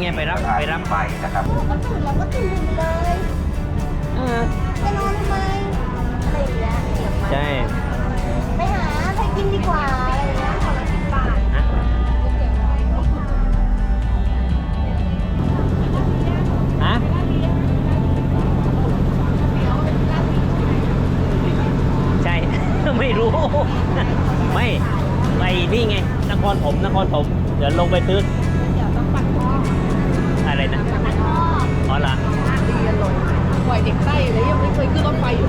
ไปจอ๋ออดนี่ไงไปรับที่สถาไปนีรับใหม่นะครับก็ตื่นเราก็ตื่นดึกเลยเออไปนอนทำไมอะไรอย่างเงี้ยใช่ไปหาไปกินดีกว่าอะไรอย่างเงี้ยคนละสิบบาทฮะฮะใช่ ไม่รู้ ไม่ไปนี่ไงนครผมนครผมเดี๋ยวลงไปซื้อ นะปัดพ่ออ๋อเหรอดีกันเลยปล่อยเด็กไส้เลยยังไม่เคยขึ้นรถไฟอยู่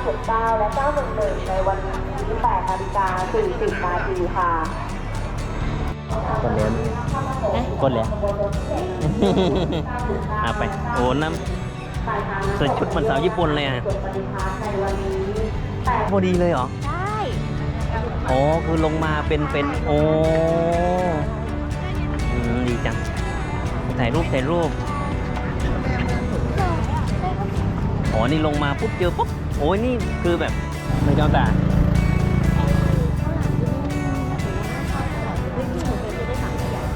9.9และ 911 ในวันที่8นาฬิกา40นาทีค่ะกดเลี้ยงกดเลยอาไป โอ้น้ำใส่ชุดเหมือนสาวญี่ปุ่นเลยอะพอดีเลยเหรอ ใช่โอ้คือลงมาเป็นเป็นโอ้ดีจัง ถ่ายรูปถ่ายรูปอ๋อนี่ลงมาปุ๊บเจอปุ๊บ โอ้ยนี่คือแบบมันเจ้าตา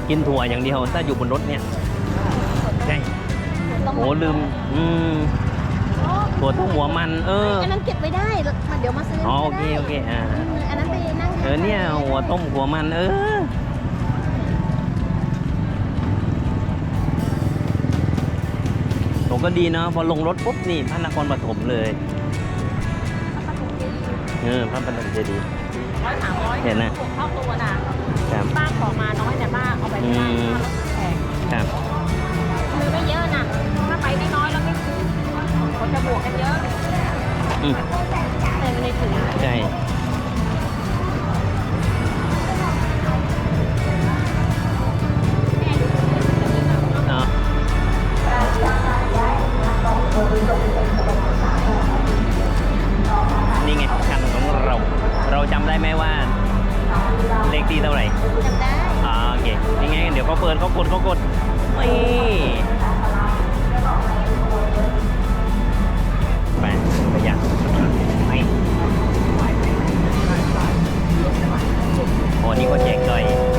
กินถั่วอย่างเดียวถ้าอยู่บนรถเนี่ยใช่โอ้ลืม อืมถั่วต้มหัวมัน เอออันนั้นเก็บไว้ได้เดี๋ยวมาซื้ออ๋อโอก็เคได้โอเคอ่าอืมอันนั้นไปนั่งเออเนี่ยหัวต้มหัวมัน เออผมก็ดีเนาะพอลงรถปุ๊บนี่พระนครปฐมเลย เออพระปฐมเจดีย์ร้อยสามร้อยเห็นนะบวกเข้าตัวนะครับป้าขอมาน้อยแต่ป้าเอาไปไม่ได้อืมค่ารถแพงครับคือไม่เยอะนะถ้าไปน้อยๆแล้วไม่คุ้มเขาจะบวกกันเยอะอืมเต็มในถุงใช่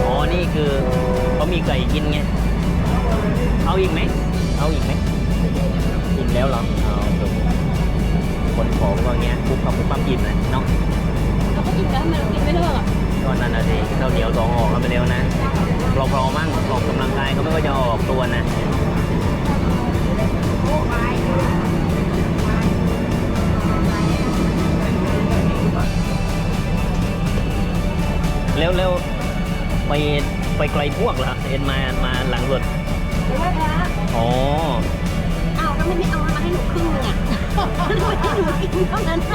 อ๋อ นี่คือเขามีไก่กินไง เอาอีกไหม เอาอีกไหมอิ่มแล้วเหรอ เอาจบคนของก็เงี้ยปุ๊บปั๊บปุ๊บปั๊บอิ่มเลยเนาะเขาก็กินแล้วมันกินไม่เลิกอะก็นั่นน่ะสิข้าเหนียวสองออกกันไปเร็วนะรอพร้อมั่งออกกำลังกายก็ไม่ก็จะออกตัวนะเร็วเร็ว ไปไกลพวกเหรอเอ็นมามาหลังรถหรือว่าพระอ๋อ อ้าวแล้วไม่เอามาให้หนูครึ่งหนึงอะไม่ให้หนูกินเท่านั้นเข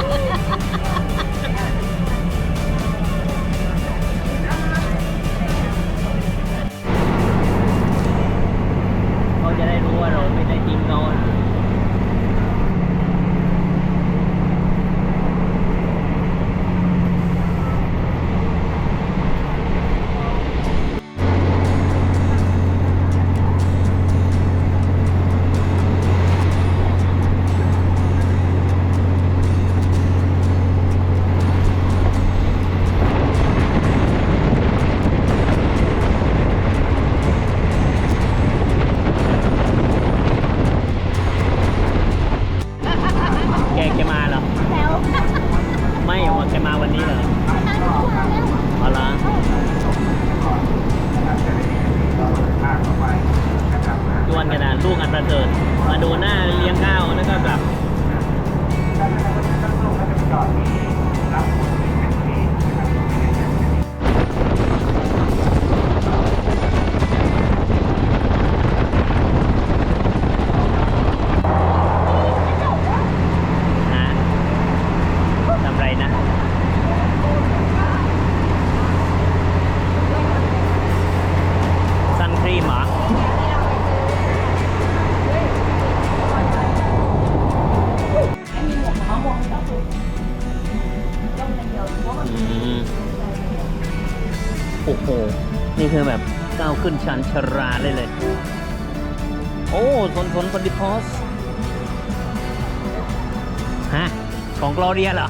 เรียเหรอ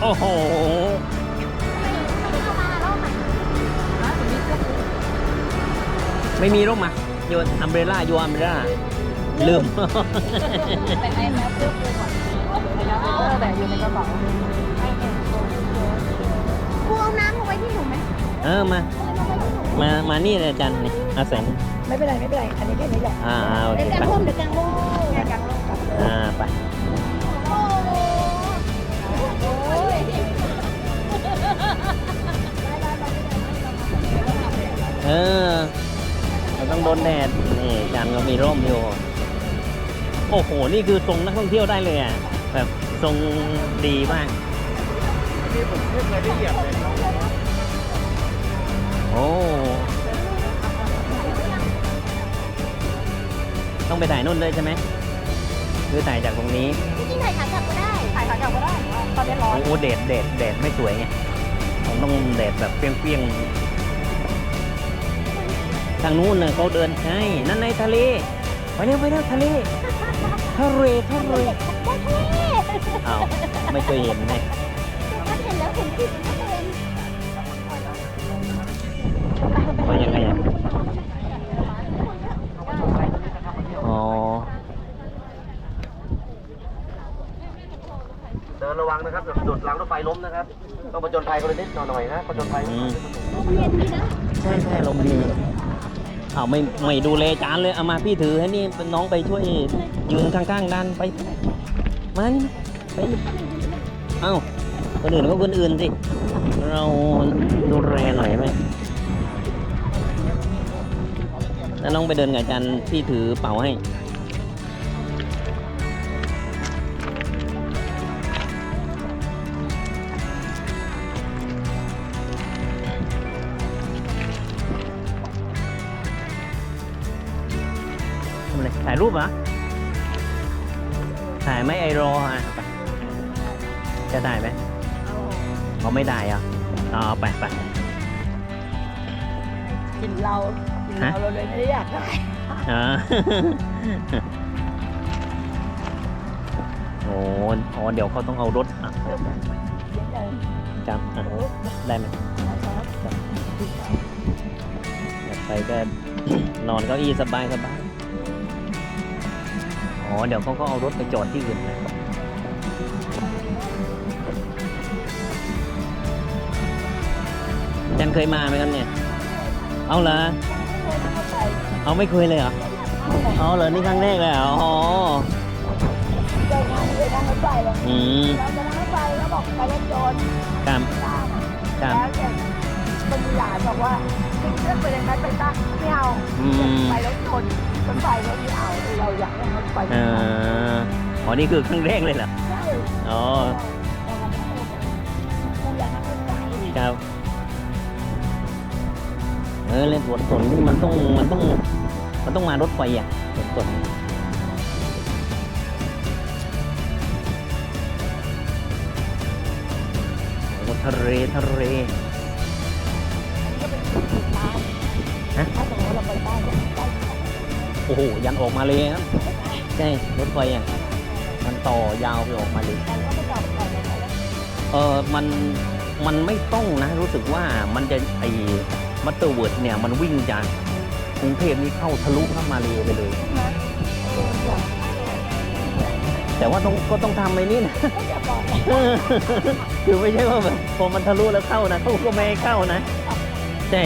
โอ้โห ไม่มีร่มอะโยนอัมเบรล่าโยนอัมเบรล่าลืม แต่ไอ้แมวเพื่อปูก่อนแล้วเออแต่อยู่ในกระเป๋าครูเอาน้ำมาไว้ที่หนูไหมเออมา มา มานี่เลยอาจารย์นี่อาแสงไม่เป็นไรไม่เป็นไร อันนี้แค่นี้แหละ อ่าอ่าโอเคเดี๋ยวกลางไปร่มเดี๋ยวกลางร่มแค่กลางโลกกับอ่าไป เออเราต้องโดนแดดนี่อาจารย์ก็มีร่มอยู่ โอ้โห นี่คือทรงนักท่องเที่ยวได้เลยอะ แบบทรงดีมากโอ้ต้องไปถ่ายนู่นเลยใช่ไหมหรือถ่ายจากตรงนี้จริงๆถ่ายขากลับก็ได้ ถ่ายขากลับก็ได้ ตอนนี้ร้อน โอ้โหแดดแดดแดดไม่สวยไงมันต้องแดดแบบเปรี้ยงๆ ทางนู้นน่ะเขาเดินใช่นั่นในทะเล ไปเร็วไปเร็วทะเลทะเลทะเลได้เท่อ้าวไม่เคยเห็นไงถ้าเห็นแล้วเห็นผิดก็เป็นไปยังไงอะอ๋อเดินระวังนะครับจุดรางรถไฟล้มนะครับ ต้องประจนภัยคนละนิดหน่อยนะประจนภัยอืมเย็นดีนะ ใช่ใช่ลม เอ้าวไม่ไม่ดูแลจานเลยเอามาพี่ถือให้นี่เป็นน้องไปช่วยยืนข้างๆด้านไปมานี่ไปเอ้าคนอื่นก็คนอื่นสิเราดูแลหน่อยไหมแล้วน้องไปเดินกับจารย์พี่ถือเป๋าให้ โอ้อ๋อเดี๋ยวเขาต้องเอารถอะจำอะได้ไหมอยากไปก็นอนเก้าอี้สบายสบายอ๋อเดี๋ยวเขาก็เอารถไปจอดที่อื่นนะจันเคยมาไหมครับเนี่ย เอาเหรอเอาไม่เคยเลยเหรอ เอาเหรอนี่ครั้งแรกเลยเหรออ๋อเจองานเลยนั่งรถไฟเลยอืมเราจะนั่งรถไฟแล้วบอกไปเล่นโจรครับบ้านครับแล้วเนี่ยคนมีหลานบอกว่าจเลือกไปอย่างนั้นไปตั้งไม่เอาอืม ไปรถชนรถไฟรถไม่เอาเราอยากให้รถไฟเอออ๋อนี่คือครั้งแรกเลยเหรอใช่อ๋อเราอยากให้รถไฟครับเออเล่นสวนสนนี่มันต้องมันต้อง มันต้องมารถไฟอะสวนสนโอ้ทะเลทะเลฮะถ้าสมมติเราไปใต้เนี่ยโอ้โห ยันออกมาเลยครับใช่รถไฟอะมันต่อยาวไปออกมาเล่เออมันมันไม่ต้องนะ รู้สึกว่ามันจะไอ้มัตเตอร์เวิร์ดเนี่ย มันวิ่งจาก รุงเทพนี่เข้าทะลุเข้ามาเลยไปเลย แต่ว่าต้องก็ต้องทำไอ้นี่นะก็อย่าบอกนะคือไม่ใช่ว่าแบบพอมันทะลุแล้วเข้านะเขาก็ไม่ให้เข้านะใช่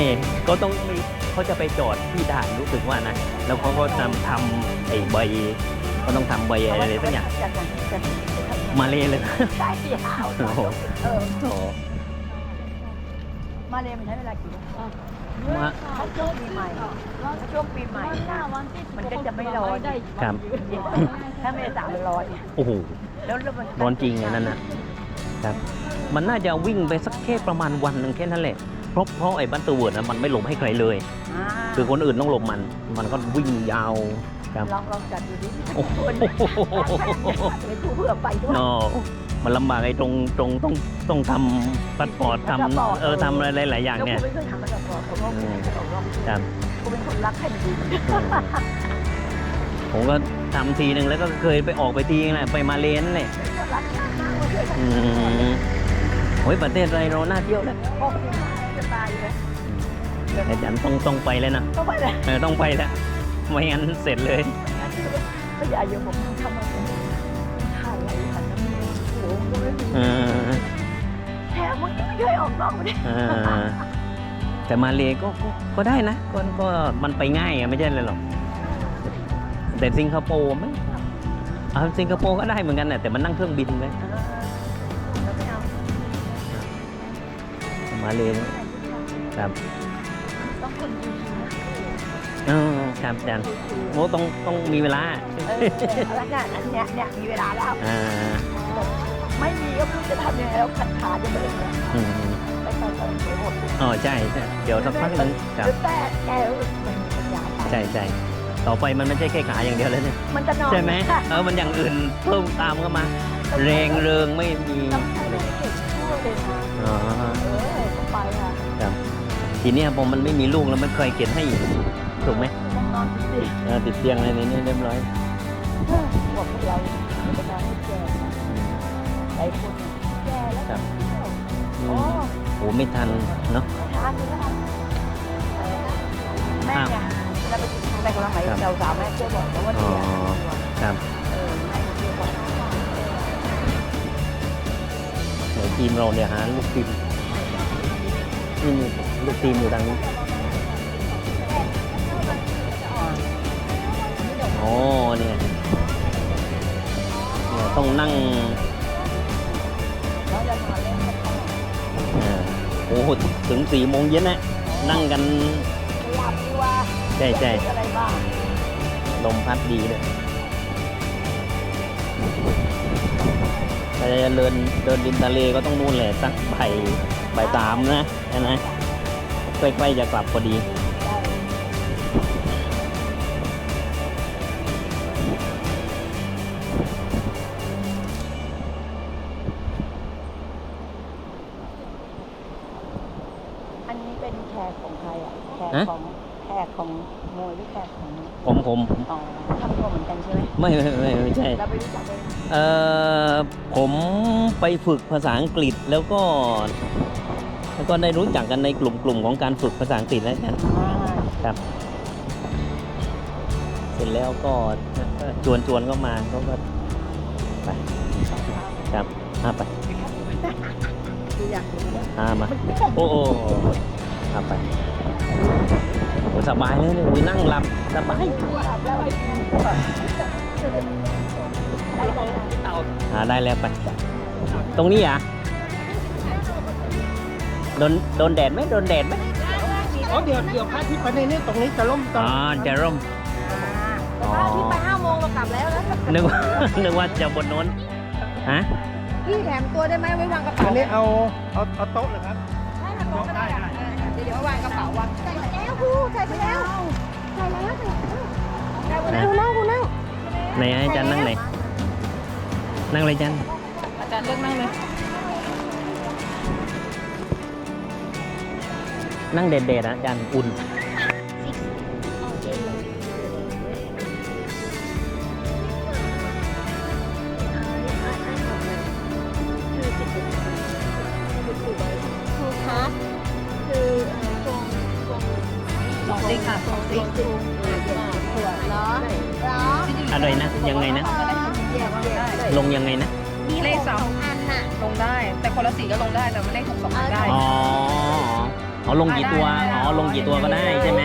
ก็ต้องมีเขาจะไปจอดที่ด่านรู้สึกว่านะแล้วเขาก็ทำทำไอ้ใบก็ต้องทำใบอะไรสักอย่างจะจะจะมาเลยเลยนะได้ที่หาวโอ้โหเออโอ้โห มาเลยมันใช้เวลากี่วันมา ถ้าช่วงปีใหม่ถ้าช่วงปีใหม่นะมันก็จะไม่ร้อนครับ ถ้าเมษามันร้อนโอ้โหแล้วแล้วมันร้อนจริงไงนั่นนะครับ มันน่าจะวิ่งไปสักแค่ประมาณวันหนึ่งแค่นั้นแหละ เพราะเพราะไอ้บัตเตอร์เวิร์ดนะมันไม่หลบให้ใครเลยอ่าคือคนอื่นต้องหลบมัน มันก็วิ่งยาวครับลองลองจัดดูดิโอ้โหเป็นผู้เพื่อไปด้วยนอ มันลำบากไอ้ตรงตรงต้องต้องทำพาสปอร์ตทำเออทำอะไรหลายๆอย่างแล้วเนี่ยกูไม่เคยทำมาก่อนเพราะว่ากูไม่เคยลองครับ กูเป็นคนรักให้มันดีผมก็ทำทีหนึ่งแล้วก็เคยไปออกไปทีนึงแหละไปมาเลนนแหละรักมากมากเลยอืมโอ้ยประเทศอะไรเราน่าเที่ยวนะพ่อคุณจะตายเลยอาจารย์ต้องต้องไปแล้วนะต้องไปเลยเออต้องไปแล้วไม่งั้นเสร็จเลยก็อย่าอยู่ผมทำมาเอ้โหก็ไม่มีเออแถมมึงยังไม่เคยออกนอกประเทศเออแต่มาเลก็ก็ก็ได้นะก็ก็มันไปง่ายอะไม่ใช่เลยหรอกแต่สิงคโปร์ไม่อ่าสิงคโปร์ก็ได้เหมือนกันน่ะแต่มันนั่งเครื่องบินไหมแล้วไม่เอามาเลครับต้องคนดีๆนะเออครับอาจารย์โอ้ต้องต้องมีเวลาเออแล้วเนี่ยอันเนี้ยเนี่ยมีเวลาแล้ว อ่า ไม่มีก็ไม่รู้จะทำยังไงแล้วขัดขาจะเป็นยังไงอืมไปตอนตอนเสียหมดอ๋อใช่ใช่เดี๋ยวสักพักหนึงครับหรือแต่แกมันมีปัญญาไปใช่ใช่ต่อไปมันไม่ใช่แค่ขาอย่างเดียวแล้วเนี่ยมันจะนอนใช่ไหมเออมันอย่างอื่นเพิ่มตามเข้ามา แรงเริงไม่มีต้องใช้ไม่ได้เก่งทั่วเลยนะอ๋อเออต้องไปอะทีเนี้ยพอมันไม่มีลูกแล้วมันเคยเขียนให้อีกถูกไหมต้องนอนสิเออติดเตียงอะไรในนี้เรียบร้อย บอกพวกเราไม่ต้องนอนให้แก ไอ้คนแกแล้วครับอืโอ้มโหไม่ทันเนาะทานเลยนะแม่ไงเราไปกินแต่คนละไหนเราสาวแม่เชื่อบอกแต่ว่าอ๋อเนี่ยครับเออแม่เชื่อบอกเดี๋ยวทีมเราเนี่ยหาลูกทีมนี่มีลูกทีมอยู่ทางนี้อ๋อเนี่ยเนี่ยต้องนั่ง โอ้โหถึงสี่โมงเย็นนะนั่งกันพยายามดูว่าใช่ใช่อะไรบ้างลมพัดดีเลยถ้าจะเดินเดินริมทะเลก็ต้องนู่นแหละสักบ่ายบ่ายสามนะใช่ไหมใกล้ๆจะกลับพอดี ผมผมอ๋อทำตัวเหมือนกันใช่ไหมไม่ไม่ไม่ไม่ใช่เราไปรู้จักเลยเอ่อผมไปฝึกภาษาอังกฤษแล้วก็ แล้วก็ได้รู้จักกันในกลุ่มกลุ่มของการฝึกภาษาอังกฤษแล้วกันอ่าครับ เสร็จแล้วก็ชวนชวนก็มาเขาก็ไปครับอาไปคืออยากรู้ว่าอามาโอ้โอ้อาไปโอ้ สบายเลยเนี่ยโอ้ยนั่งหลับสบายหลับแล้วไอ้ได้ได้อ่าได้แล้วไป ตรงนี้อะโดนโดนแดดไหมโดนแดดไหมมีอ๋อเดี๋ยวเดี๋ยวพระอาทิตย์ไปในนี่ตรงนี้จะล่มตอนอ๋อจะร่มแต่ถ้าที่ไปห้าโมงเรากลับแล้วนะนึกว่านึกว่าจะบนโน้นฮะพี่แถมตัวได้ไหมไว้วางกระอัเป๋านนี้เอาเอาเอาโต๊ะเลยครับได้ค่ะโต๊ะก็ได้ค่ะเดี๋ยวเดี๋ ใส่ไปแล้วใส่แล้วใส่แล้วใส่ไปแล้วครูนั่งครูนั่งไหนให้จันนั่งไหน นั่งเลยจันอาจารย์เลือกนั่งเลยนั่งเด็ดๆนะจันอุ่น อ๋อลงกี่ตัว อ๋อลงกี่ตัวก็ได้ใช่ไหม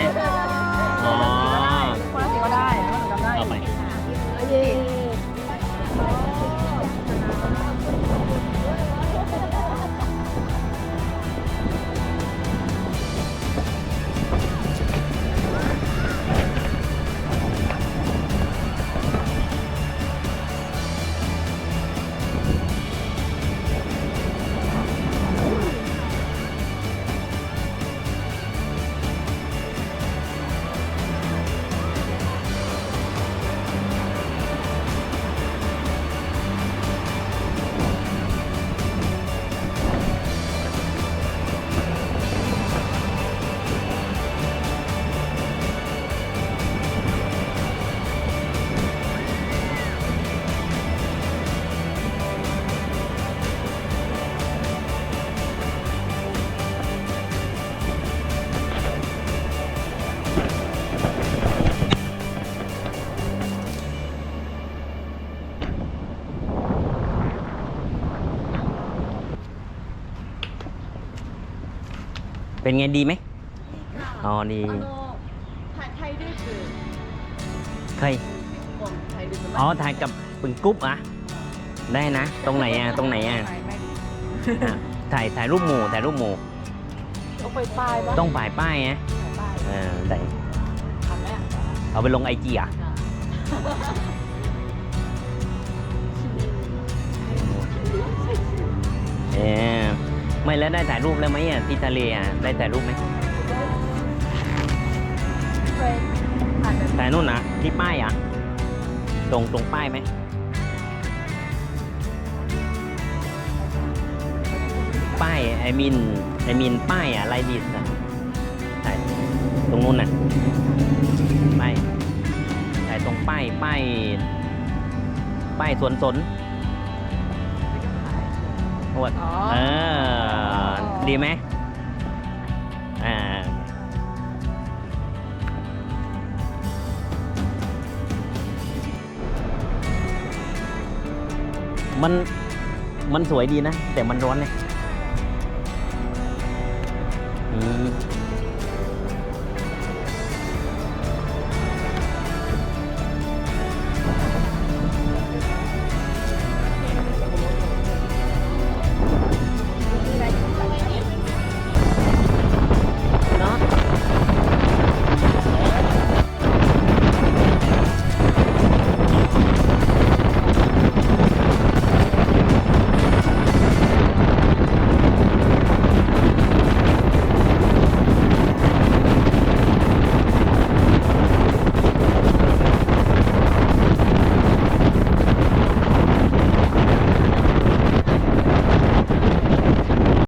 เป็นไงดีไหม อ๋อดี ถ่ายไทยด้วยคือใครคนไทยด้วยอ๋อ ถ่ายกับปึงกรุ๊ปอะได้นะ ตรงไหนอะตรงไหนอะอะถ่ายถ่ายรูปหมู่ถ่ายรูปหมู่ ต้องไปป้ายปะต้องป่ายป้ายไงเออได้ทำไหมอะเอาไปลงไอจีอะ เออ ไม่แล้วได้ถ่ายรูปแล้วไหมอะที่ทะเลอะได้ถ่ายรูปไหมเคยผ่านแบบถ่ายนู่นนะที่ป้ายอะ ตรงตรงป้ายไหมป้ายไอมินไอมินป้ายอะไลดิสอะถ่ายตรงนู้นน่ะป้ายถ่ายตรงป้ายป้ายป้ายสวนสน หวดอ๋อเออดีไหมอ่ามันมันสวยดีนะ แต่มันร้อนเนี่ยอืม